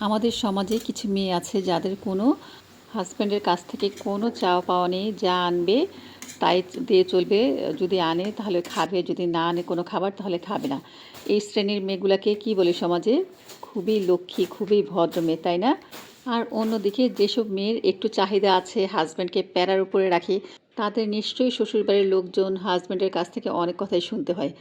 আমাদের সমাজে কিছু মেয়ে আছে যাদের কোনো হাজব্যান্ডের কাছ থেকে কোনো চাওয়া পাওয়া নেই, যা আনবে তাই দিয়ে চলবে। যদি আনে তাহলে খাবে, যদি না আনে কোনো খাবার তাহলে খাবে না। এই শ্রেণির মেয়েগুলোকে কি বলে সমাজে? খুবই লক্ষ্মী, খুবই ভদ্র মেয়ে, তাই না? আর অন্যদিকে যেসব মেয়ের একটু চাহিদা আছে হাজব্যান্ডকে প্যারার উপরে রাখি, তাদের নিশ্চয়ই শ্বশুরবাড়ির লোকজন হাজব্যান্ডের কাছ থেকে অনেক কথাই শুনতে হয়।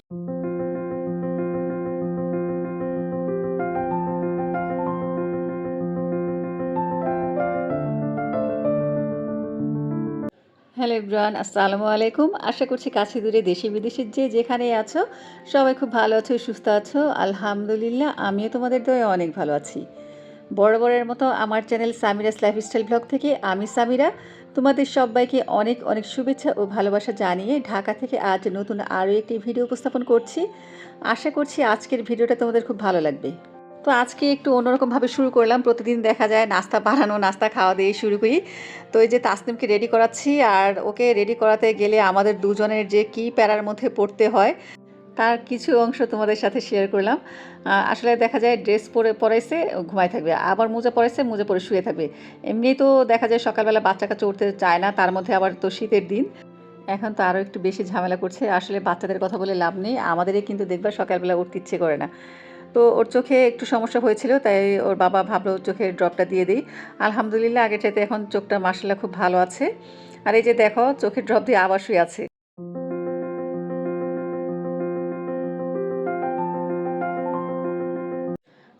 ইব্রান আসসালামু আলাইকুম। আশা করছি কাছে দূরে দেশে বিদেশের যে যেখানেই আছো, সবাই খুব ভালো আছো, সুস্থ আছো। আলহামদুলিল্লাহ, আমিও তোমাদের দয়ে অনেক ভালো আছি। বরাবরের মতো আমার চ্যানেল সামিরাস লাইফস্টাইল ব্লগ থেকে আমি সামিরা। তোমাদের সবাইকে অনেক অনেক শুভেচ্ছা ও ভালোবাসা জানিয়ে ঢাকা থেকে আজ নতুন আরও একটি ভিডিও উপস্থাপন করছি। আশা করছি আজকের ভিডিওটা তোমাদের খুব ভালো লাগবে। তো আজকে একটু অন্যরকমভাবে শুরু করলাম। প্রতিদিন দেখা যায় নাস্তা বানানো, নাস্তা খাওয়া দিয়ে শুরু করি। তো এই যে তাসনিমকে রেডি করাচ্ছি আর ওকে রেডি করাতে গেলে আমাদের দুজনের যে কি প্যারার মধ্যে পড়তে হয়, তার কিছু অংশ তোমাদের সাথে শেয়ার করলাম। আসলে দেখা যায় ড্রেস পরে, পরাইছে ঘুমাই থাকবে। আবার মোজা পরাইছে, মোজা পরে শুয়ে থাকবে। এমনি তো দেখা যায় সকালবেলা বাচ্চা কাচ্চা উঠতে চায় না, তার মধ্যে আবার তো শীতের দিন। এখন তো আরও একটু বেশি ঝামেলা করছে। আসলে বাচ্চাদের কথা বলে লাভ নেই। আমাদেরই কিন্তু দেখবা সকালবেলা উঠতে ইচ্ছে করে না। তো ওর চোখে একটু সমস্যা হয়েছিল, তাই ওর বাবা ভাবলো চোখের ড্রপটা দিয়ে দিই। আলহামদুলিল্লাহ, আগের চাইতে এখন চোখটা মার্শাল্লাহ খুব ভালো আছে। আর এই যে দেখো, চোখের ড্রপ দিয়ে আবার শুয়ে আছে।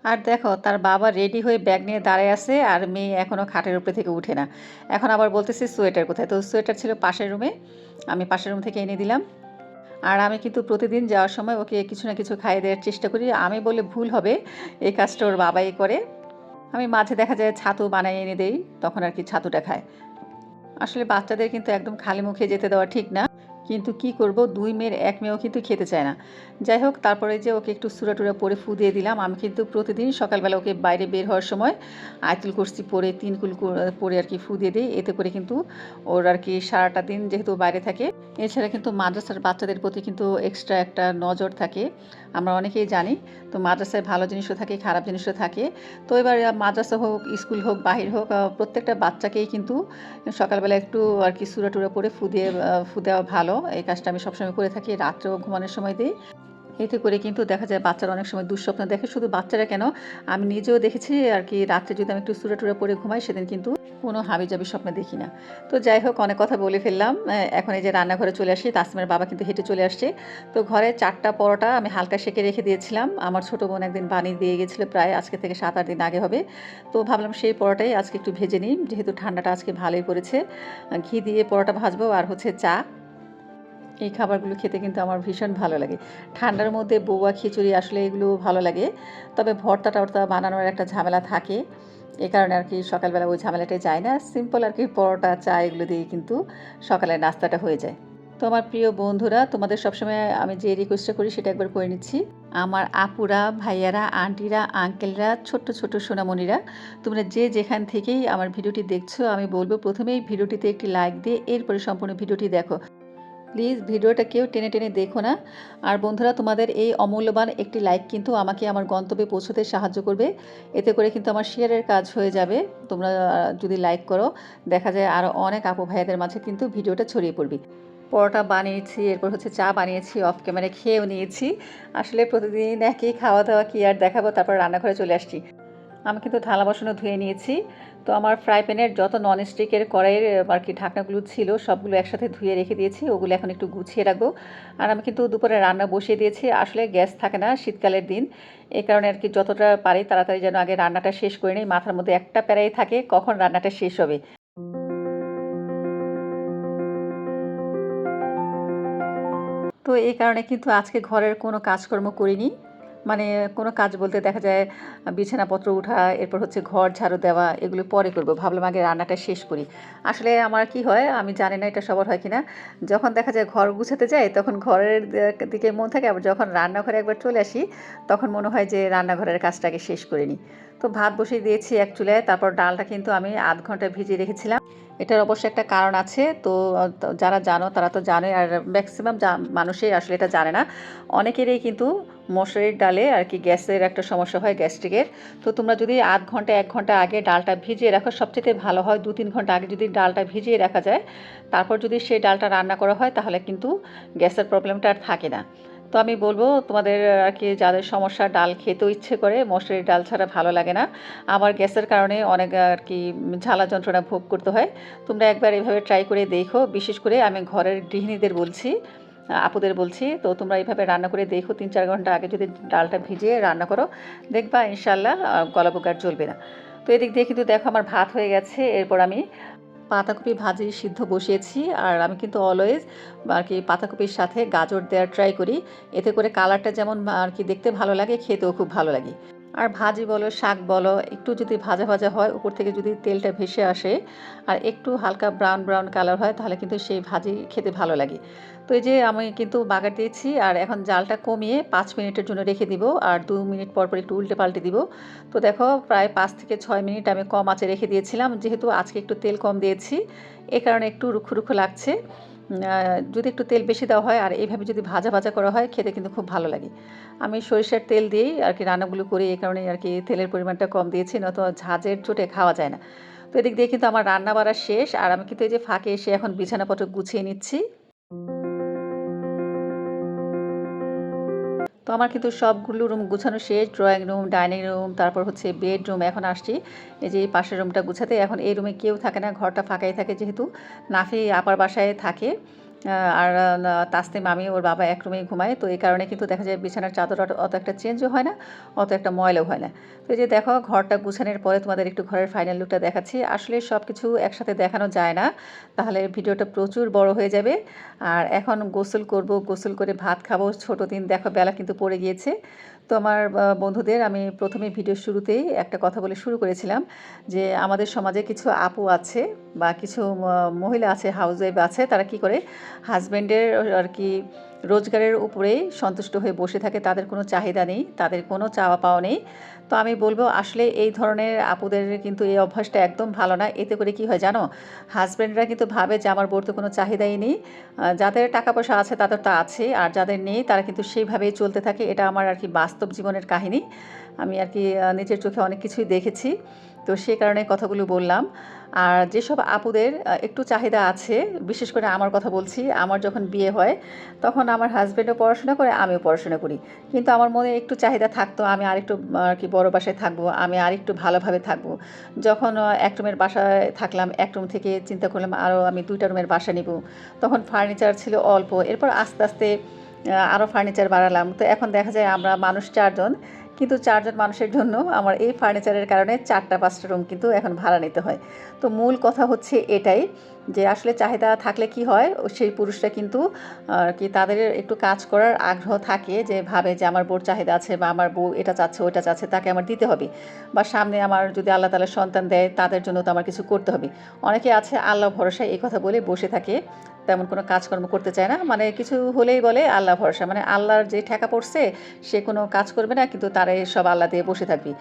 আর দেখো, তার বাবা রেডি হয়ে ব্যাগ নিয়ে দাঁড়ায় আছে, আর মেয়ে এখনও খাটের উপরে থেকে উঠে না। এখন আবার বলতেছি সোয়েটার কোথায়? তো সোয়েটার ছিল পাশের রুমে, আমি পাশের রুম থেকে এনে দিলাম। আর আমি কিন্তু প্রতিদিন যাওয়ার সময় ওকে কিছু না কিছু খাইয়ে দেওয়ার চেষ্টা করি। আমি বলে ভুল হবে, এই কাজটা ওর বাবাই করে। আমি মাঝে দেখা যায় ছাতু বানাই এনে দেই, তখন আর কি ছাতুটা খায়। আসলে বাচ্চাদের কিন্তু একদম খালি মুখে যেতে দেওয়া ঠিক না। কিন্তু কি করব? দুই মেয়ের এক মেয়েও কিন্তু খেতে চায় না। যাই হোক, তারপরে যে ওকে একটু সুরা টুরা পরে ফু দিয়ে দিলাম, আমি কিন্তু প্রতিদিন সকালবেলা ওকে বাইরে বের হওয়ার সময় আয়তুল কুরসি পরে তিনকুল পরে আর কি ফু দিয়ে দিই। এতে করে কিন্তু ওর আর কি সারাটা দিন যেহেতু বাইরে থাকে, এছাড়া কিন্তু মাদ্রাসার বাচ্চাদের প্রতি কিন্তু এক্সট্রা একটা নজর থাকে। আমরা অনেকেই জানি, তো মাদ্রাসায় ভালো জিনিসও থাকে, খারাপ জিনিসও থাকে। তো এবার মাদ্রাসা হোক, স্কুল হোক, বাহির হোক প্রত্যেকটা বাচ্চাকেই কিন্তু সকালবেলা একটু আর কি সুরা টুরা পরে ফু দিয়ে ফু দেওয়া ভালো। এই কাজটা আমি সবসময় করে থাকি, রাত্রেও ঘুমানোর সময় দিই। এতে করে কিন্তু দেখা যায় বাচ্চারা অনেক সময় দুঃস্বপ্ন দেখে। শুধু বাচ্চারা কেন? আমি নিজেও দেখেছি আর কি, রাত্রে যদি আমি একটু সুরা টুরা পরে ঘুমাই, সেদিন কিন্তু কোনো হাবি হাবিজাবি স্বপ্ন দেখি না। তো যাই হোক, অনেক কথা বলে ফেললাম। এখন এই যে রান্নাঘরে চলে আসি, তাসমিমের বাবা কিন্তু হেঁটে চলে আসছে। তো ঘরে চারটা পরোটা আমি হালকা সেকে রেখে দিয়েছিলাম। আমার ছোটো বোন একদিন বানিয়ে দিয়ে গেছিল প্রায়, আজকে থেকে সাত আট দিন আগে হবে। তো ভাবলাম সেই পরোটাই আজকে একটু ভেজে নিই। যেহেতু ঠান্ডাটা আজকে ভালোই পড়েছে, ঘি দিয়ে পরোটা ভাজবো। আর হচ্ছে চা। এই খাবারগুলো খেতে কিন্তু আমার ভীষণ ভালো লাগে। ঠান্ডার মধ্যে বৌয়া খিচুড়ি আসলে এগুলো ভালো লাগে, তবে ভর্তা টর্তা বানানোর একটা ঝামেলা থাকে। এ কারণে আর কি সকালবেলা ওই ঝামেলাটাই যায় না। সিম্পল আর কি পরোটা, চা এগুলো দিয়ে কিন্তু সকালের নাস্তাটা হয়ে যায়। তো আমার প্রিয় বন্ধুরা, তোমাদের সবসময় আমি যে রিকোয়েস্টটা করি সেটা একবার করে নিচ্ছি। আমার আপুরা, ভাইয়ারা, আন্টিরা আঙ্কেলরা ছোট্ট ছোট্ট সোনামণিরা, তোমরা যে যেখান থেকেই আমার ভিডিওটি দেখছ, আমি বলব প্রথমেই ভিডিওটিতে একটি লাইক দিয়ে এরপরে সম্পূর্ণ ভিডিওটি দেখো। প্লিজ ভিডিওটা কেউ টেনে টেনে দেখো না। আর বন্ধুরা, তোমাদের এই অমূল্যবান একটি লাইক কিন্তু আমাকে আমার গন্তব্যে পৌঁছতে সাহায্য করবে। এতে করে কিন্তু আমার শেয়ারের কাজ হয়ে যাবে। তোমরা যদি লাইক করো, দেখা যায় আরও অনেক আপু ভাইয়াদের মাঝে কিন্তু ভিডিওটা ছড়িয়ে পড়বে। পরোটা বানিয়েছি, এরপর হচ্ছে চা বানিয়েছি অফ ক্যামেরা খেয়েও নিয়েছি। আসলে প্রতিদিন একই খাওয়া দাওয়া কি আর দেখাবো, তারপর রান্নাঘরে চলে আসছি। আমি কিন্তু থালা বাসনও ধুয়ে নিয়েছি। তো আমার ফ্রাই প্যানের যত নন স্টিকের কড়াইয়ের আর কি ঢাকনাগুলো ছিল, সবগুলো একসাথে ধুয়ে রেখে দিয়েছি। ওগুলো এখন একটু গুছিয়ে রাখব। আর আমি কিন্তু দুপুরে রান্না বসিয়ে দিয়েছি। আসলে গ্যাস থাকে না শীতকালের দিন। এই কারণে আর কি যতটা পারি তাড়াতাড়ি যেন আগে রান্নাটা শেষ করে নিই। মাথার মধ্যে একটা প্যারাই থাকে, কখন রান্নাটা শেষ হবে। তো এই কারণে কিন্তু আজকে ঘরের কোনো কাজকর্ম করিনি। মানে কোনো কাজ বলতে দেখা যায়, বিছানাপত্র উঠা, এরপর হচ্ছে ঘর ঝাড়ু দেওয়া, এগুলো পরে করব। ভাবলাম আগে রান্নাটা শেষ করি। আসলে আমার কি হয়, আমি জানি না এটা সবার হয় কিনা। যখন দেখা যায় ঘর গুছাতে যাই, তখন ঘরের দিকে- মন থাকে, আবার যখন রান্নাঘরে একবার চলে আসি, তখন মনে হয় যে রান্নাঘরের কাজটাকে শেষ করে নিই। তো ভাত বসিয়ে দিয়েছি এক চুলায়, তারপর ডালটা কিন্তু আমি আধ ঘণ্টা ভিজিয়ে রেখেছিলাম। এটার অবশ্যই একটা কারণ আছে, তো যারা জানো তারা তো জানে, আর ম্যাক্সিমাম মানুষই আসলে এটা জানে না। অনেকেরই কিন্তু মশারির ডালে আর কি গ্যাসের একটা সমস্যা হয় গ্যাস্ট্রিকের। তো তোমরা যদি আধ ঘণ্টা, এক ঘণ্টা আগে ডালটা ভিজিয়ে রাখো, সবচেয়ে ভালো হয় দু তিন ঘণ্টা আগে যদি ডালটা ভিজিয়ে রাখা যায়, তারপর যদি সেই ডালটা রান্না করা হয় তাহলে কিন্তু গ্যাসের প্রবলেমটা আর থাকে না। তো আমি বলব তোমাদের আর কি যাদের সমস্যা, ডাল খেতেও ইচ্ছে করে, মশারির ডাল ছাড়া ভালো লাগে না। আমার গ্যাসের কারণে অনেক আর কি ঝালা যন্ত্রণা ভোগ করতে হয়। তোমরা একবার এভাবে ট্রাই করে দেখো। বিশেষ করে আমি ঘরের গৃহিণীদের বলছি আপুদের বলছি, তো তোমরা এইভাবে রান্না করে দেখো, তিন চার ঘণ্টা আগে যদি ডালটা ভিজিয়ে রান্না করো, দেখবা ইনশাল্লাহ গলাপোকার চলবে না। তো এদিক দিয়ে কিন্তু দেখো আমার ভাত হয়ে গেছে, এরপর আমি পাতাকপি ভাজি সিদ্ধ বসিয়েছি, আর আমি কিন্তু অলওয়েজ আর কি পাতাকপির সাথে গাজর দেওয়ার ট্রাই করি, এতে করে কালারটা যেমন আর কি দেখতে ভালো লাগে, খেতেও খুব ভালো লাগে। আর ভাজি বলো, শাক বলো, একটু যদি ভাজা ভাজা হয়, উপর থেকে যদি তেলটা ভেসে আসে আর একটু হালকা ব্রাউন ব্রাউন কালার হয়, তাহলে কিন্তু সেই ভাজি খেতে ভালো লাগে। তো এই যে আমি কিন্তু বাগার দিয়েছি আর এখন জালটা কমিয়ে পাঁচ মিনিটের জন্য রেখে দিব আর দু মিনিট পর পর একটু উল্টে পাল্টে দিব। তো দেখো প্রায় পাঁচ থেকে ছয় মিনিট আমি কম আঁচে রেখে দিয়েছিলাম, যেহেতু আজকে একটু তেল কম দিয়েছি, এ কারণে একটু রুক্ষ রুক্ষ লাগছে। যদি একটু তেল বেশি দেওয়া হয় আর এইভাবে যদি ভাজা ভাজা করা হয়, খেতে কিন্তু খুব ভালো লাগে। আমি সরিষার তেল দিয়েই আর কি রান্নাগুলো করি, এই কারণে আর কি তেলের পরিমাণটা কম দিয়েছি, নয়তো ঝাঁঝের চোটে খাওয়া যায় না। তো এদিক দিয়ে কিন্তু আমার রান্না বাড়া শেষ, আর আমি কিন্তু এই যে ফাঁকে এসে এখন বিছানাপত্র গুছিয়ে নিচ্ছি। তো আমার কিন্তু সবগুলো রুম গুছানো শেষ ড্রয়িং রুম ডাইনিং রুম তারপর হচ্ছে বেডরুম এখন আসছি। এই যে পাশের রুমটা গুছাতে, এখন এই রুমে কেউ থাকে না, ঘরটা ফাঁকাই থাকে যেহেতু। নাফি আপার বাসায় থাকে। আর তাস্তে মামি ওর বাবা এক রুমেই ঘুমায় তো এই কারণে কিন্তু দেখা যায় বিছানার চাদর অত একটা চেঞ্জও হয় না, অত একটা ময়লাও হয় না। তো এই যে দেখো, ঘরটা গুছানোর পরে তোমাদের একটু ঘরের ফাইনাল লুকটা দেখাচ্ছি। আসলে সব কিছু একসাথে দেখানো যায় না, তাহলে ভিডিওটা প্রচুর বড় হয়ে যাবে। আর এখন গোসল করব, গোসল করে ভাত খাব, ছোটো দিন দেখো বেলা কিন্তু পড়ে গিয়েছে। তো আমার বন্ধুদের আমি প্রথমে ভিডিও শুরুতেই একটা কথা বলে শুরু করেছিলাম যে আমাদের সমাজে কিছু আপু আছে বা কিছু মহিলা আছে হাউস ওয়াইফ আছে, তারা কি করে হাজব্যান্ডের আর কি রোজগারের উপরেই সন্তুষ্ট হয়ে বসে থাকে, তাদের কোনো চাহিদা নেই, তাদের কোনো চাওয়া পাওয়া নেই। তো আমি বলব, আসলে এই ধরনের আপুদের কিন্তু এই অভ্যাসটা একদম ভালো না। এতে করে কি হয় জানো? হাজব্যান্ডরা কিন্তু ভাবে যে আমার বোর কোনো চাহিদাই নেই। যাদের টাকা পয়সা আছে তাদের তো আছে আর যাদের নেই তারা কিন্তু সেইভাবেই চলতে থাকে। এটা আমার আর কি বাস্তব জীবনের কাহিনী। আমি আর কি নিজের চোখে অনেক কিছুই দেখেছি। তো সে কারণে কথাগুলো বললাম। আর যেসব আপুদের একটু চাহিদা আছে, বিশেষ করে আমার কথা বলছি, আমার যখন বিয়ে হয়, তখন আমার হাজব্যান্ডও পড়াশোনা করে, আমিও পড়াশোনা করি। কিন্তু আমার মনে একটু চাহিদা থাকতো, আমি আরেকটু আর কি বড় বাসায় থাকব, আমি আরেকটু ভালোভাবে থাকব। যখন এক রুমের বাসায় থাকলাম, এক রুম থেকে চিন্তা করলাম আরও আমি দুইটা রুমের বাসা নিব। তখন ফার্নিচার ছিল অল্প, এরপর আস্তে আস্তে আরও ফার্নিচার বাড়ালাম। তো এখন দেখা যায় আমরা মানুষ চারজন কিন্তু চারজন মানুষের জন্য আমার এই ফার্নিচারের কারণে চারটা পাঁচটা রুম কিন্তু এখন ভাড়া নিতে হয়। তো মূল কথা হচ্ছে এটাই যে আসলে চাহিদা থাকলে কি হয়, সেই পুরুষরা কিন্তু কি তাদের একটু কাজ করার আগ্রহ থাকে যে ভাবে যে আমার বউর চাহিদা আছে বা আমার বউ এটা চাচ্ছে ওটা চাচ্ছে, তাকে আমার দিতে হবে। বা সামনে আমার যদি আল্লাহ তালা সন্তান দেয়, তাদের জন্য তো আমার কিছু করতে হবে। অনেকে আছে আল্লাহ ভরসায় এই কথা বলে বসে থাকে। তেমন কোনো কাজকর্ম করতে চায় না। মানে কিছু হলেই বলে আল্লাহ ভরসা। মানে আল্লাহর যে ঠেকা পড়ছে, সে কোনো কাজ করবে না, কিন্তু তারাই সব আল্লাহ দিয়ে বসে থাকবি।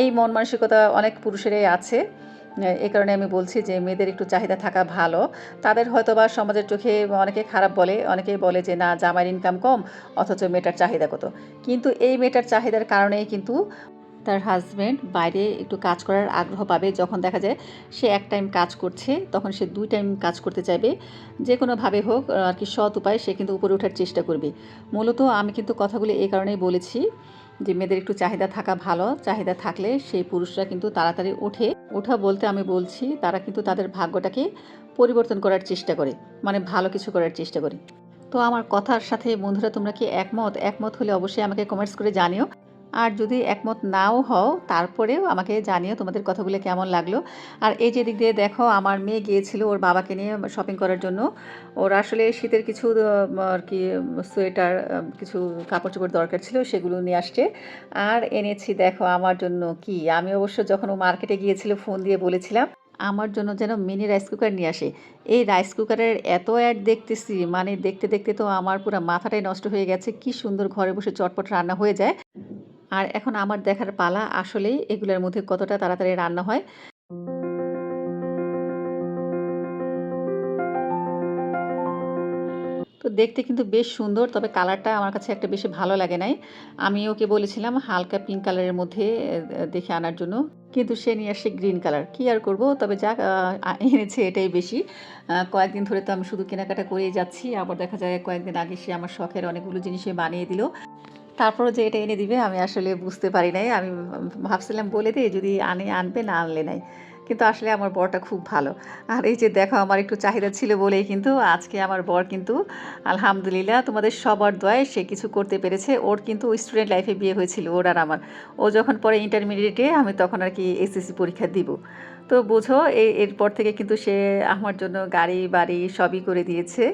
এই মন মানসিকতা অনেক পুরুষেরই আছে। এই কারণে আমি বলছি যে, মেয়েদের একটু চাহিদা থাকা ভালো। তাদের হয়তো বা সমাজের চোখে অনেকে খারাপ বলে, অনেকেই বলে যে, না, জামাইয়ের ইনকাম কম, অথচ মেয়েটার চাহিদা কত? কিন্তু এই মেয়েটার চাহিদার কারণেই কিন্তু তার হাজব্যান্ড বাইরে একটু কাজ করার আগ্রহ পাবে। যখন দেখা যায় সে এক টাইম কাজ করছে, তখন সে দুই টাইম কাজ করতে চাইবে। যে কোনোভাবে হোক আর কি সৎ উপায় সে কিন্তু উপরে ওঠার চেষ্টা করবে। মূলত আমি কিন্তু কথাগুলি এই কারণেই বলেছি যে, মেয়েদের একটু চাহিদা থাকা ভালো। চাহিদা থাকলে সেই পুরুষরা কিন্তু তাড়াতাড়ি ওঠে। ওঠা বলতে আমি বলছি, তারা কিন্তু তাদের ভাগ্যটাকে পরিবর্তন করার চেষ্টা করে। মানে ভালো কিছু করার চেষ্টা করে। তো আমার কথার সাথে বন্ধুরা তোমরা কি একমত? একমত হলে অবশ্যই আমাকে কমেন্টস করে জানিও। আর যদি একমত নাও হও, তারপরেও আমাকে জানিও তোমাদের কথাগুলো কেমন লাগল। আর এই যে দিক দিয়ে দেখো, আমার মেয়ে গিয়েছিল ওর বাবাকে নিয়ে শপিং করার জন্য। ওর আসলে শীতের কিছু আর কি, সোয়েটার কিছু কাপড় চোপড় দরকার ছিল, সেগুলো নিয়ে আসছে। আর এনেছি দেখো, আমার জন্য কি? আমি অবশ্য যখন ও মার্কেটে গিয়েছিল ফোন দিয়ে বলেছিলাম, আমার জন্য যেন মিনি রাইস কুকার নিয়ে আসে। এই রাইস কুকারের এত অ্যাড দেখতেছি মানে দেখতে দেখতে তো আমার পুরো মাথাটাই নষ্ট হয়ে গেছে। কি সুন্দর ঘরে বসে চটপট রান্না হয়ে যায়। আর এখন আমার দেখার পালা আসলেই এগুলোর মধ্যে কতটা তাড়াতাড়ি রান্না হয়। তো দেখতে কিন্তু বেশ সুন্দর, তবে কালারটা আমার কাছে একটা বেশি ভালো লাগে নাই। আমি ওকে বলেছিলাম হালকা পিঙ্ক কালারের মধ্যে দেখে আনার জন্য। কিন্তু সে নিয়ে আসছে গ্রিন কালার কী আর করব? তবে যাক এনেছে এটাই বেশি। কয়েকদিন ধরে তো আমি শুধু কেনাকাটা করেই যাচ্ছি। আবার দেখা যায় কয়েকদিন আগে সে আমার শখের অনেকগুলো জিনিসে বানিয়ে দিল। তারপরও যে এটা এনে দিবে, আমি আসলে বুঝতে পারি নাই। আমি ভাবছিলাম বলে দিই, যদি আনে, আনবে, না আনলে নাই। কিন্তু আসলে আমার বরটা খুব ভালো। আর এই যে দেখো, আমার একটু চাহিদা ছিল বলেই কিন্তু আজকে আমার বর কিন্তু, আলহামদুলিল্লাহ, তোমাদের সবার দোয়ায় সে কিছু করতে পেরেছে। ওর কিন্তু স্টুডেন্ট লাইফে বিয়ে হয়েছিল, ওর আর আমার। ও যখন পরে ইন্টারমিডিয়েটে আমি তখন আর কি এসএসসি পরীক্ষা দিব। তো বোঝো এরপর থেকে কিন্তু সে আমার জন্য গাড়ি, বাড়ি সবই করে দিয়েছে।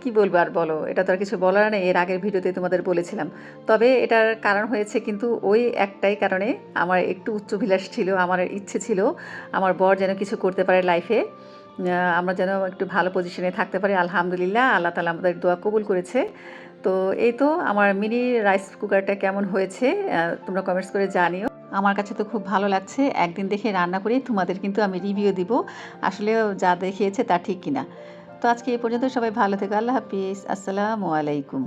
কি বলব আর বলো? এটা তো আর কিছু বলার নেই। এর আগের ভিডিওতে তোমাদের বলেছিলাম। তবে এটার কারণ হয়েছে কিন্তু ওই একটাই কারণে আমার একটু উচ্চভিলাষ ছিল, আমার ইচ্ছে ছিল, আমার বর যেন কিছু করতে পারে লাইফে আমরা যেন একটু ভালো পজিশনে থাকতে পারি। আলহামদুলিল্লাহ, আল্লাহ তালা আমাদের দোয়া কবুল করেছে। তো এই তো আমার মিনি রাইস কুকারটা কেমন হয়েছে তোমরা কমেন্টস করে জানিও। আমার কাছে তো খুব ভালো লাগছে। একদিন দেখে রান্না করি তোমাদের কিন্তু আমি রিভিউ দিব। আসলে যা দেখিয়েছে তা ঠিক কিনা। তো আজকে এই পর্যন্ত সবাই ভালো থেকো আল্লাহ হাফিজ। আসসালামু আলাইকুম।